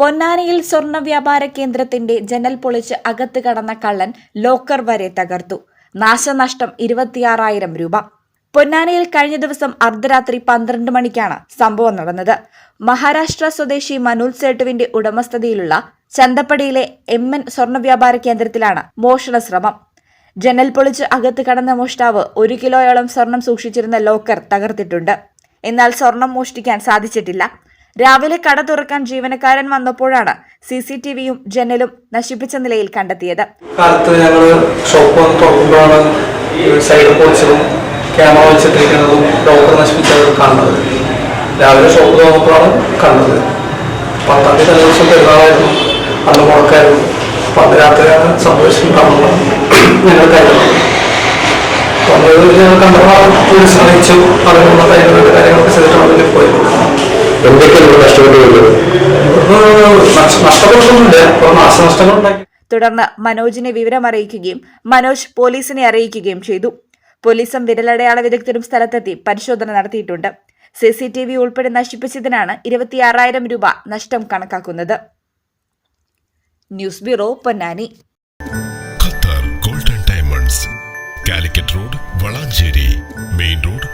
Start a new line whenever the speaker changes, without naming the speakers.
പൊന്നാനിയിൽ സ്വർണ വ്യാപാര കേന്ദ്രത്തിന്റെ ജനൽ പൊളിച്ച് അകത്ത് കടന്ന കള്ളൻ ലോക്കർ വരെ തകർത്തു. നാശനഷ്ടം ഇരുപത്തിയാറായിരം രൂപ. പൊന്നാനിയിൽ കഴിഞ്ഞ ദിവസം അർദ്ധരാത്രി പന്ത്രണ്ട് മണിക്കാണ് സംഭവം നടന്നത്. മഹാരാഷ്ട്ര സ്വദേശി മനുൽ സേട്ടുവിന്റെ ഉടമസ്ഥതയിലുള്ള ചന്തപ്പടിയിലെ എം എൻ സ്വർണ വ്യാപാര കേന്ദ്രത്തിലാണ് മോഷണ ശ്രമം. ജനൽ പൊളിച്ച് അകത്ത് കടന്ന മോഷ്ടാവ് ഒരു കിലോയോളം സ്വർണം സൂക്ഷിച്ചിരുന്ന ലോക്കർ തകർത്തിട്ടുണ്ട്. എന്നാൽ സ്വർണം മോഷ്ടിക്കാൻ സാധിച്ചിട്ടില്ല. രാവിലെ കട തുറക്കാൻ ജീവനക്കാരൻ വന്നപ്പോഴാണ് സി സി ടി വിയും ജനലും നശിപ്പിച്ച നിലയിൽ കണ്ടെത്തിയത്.
ഞങ്ങൾ ക്യാമറ രാവിലെ ഷോപ്പ് തുറന്നപ്പോഴാണ് കണ്ടത്. പത്താം തീയതി തലേ ദിവസം പെരുന്നാളായിരുന്നു. അന്ന് മുടക്കായിരുന്നു. അപ്പം അന്ന് രാത്രിയാണ് സംഭവിച്ചിട്ടുണ്ടാവുന്നത് ഞങ്ങൾ കരുതുന്നത്. വന്നത് ഞങ്ങൾ കണ്ടപ്പോൾ അറിയിച്ചു. അതിനുള്ള കാര്യങ്ങളുടെ കാര്യങ്ങളൊക്കെ ചെയ്തിട്ടാണ് അതിൽ
നഷ്ടപ്പെട്ടു
നഷ്ടപ്പെട്ടൊന്നുമില്ല. നാശനഷ്ടങ്ങളുണ്ടാക്കി
തുടർന്ന് മനോജിനെ വിവരമറിയിക്കുകയും മനോജ് പോലീസിനെ അറിയിക്കുകയും ചെയ്തു. പോലീസും വിരലടയാള വിദഗ്ധരും സ്ഥലത്തെത്തി പരിശോധന നടത്തിയിട്ടുണ്ട്. സി സി ടി വി ഉൾപ്പെടെ നശിപ്പിച്ചതിനാണ് ഇരുപത്തിയാറായിരം രൂപ നഷ്ടം കണക്കാക്കുന്നത്. News bureau Ponnani.
Qatar golden diamonds Calicut road Valanchery main road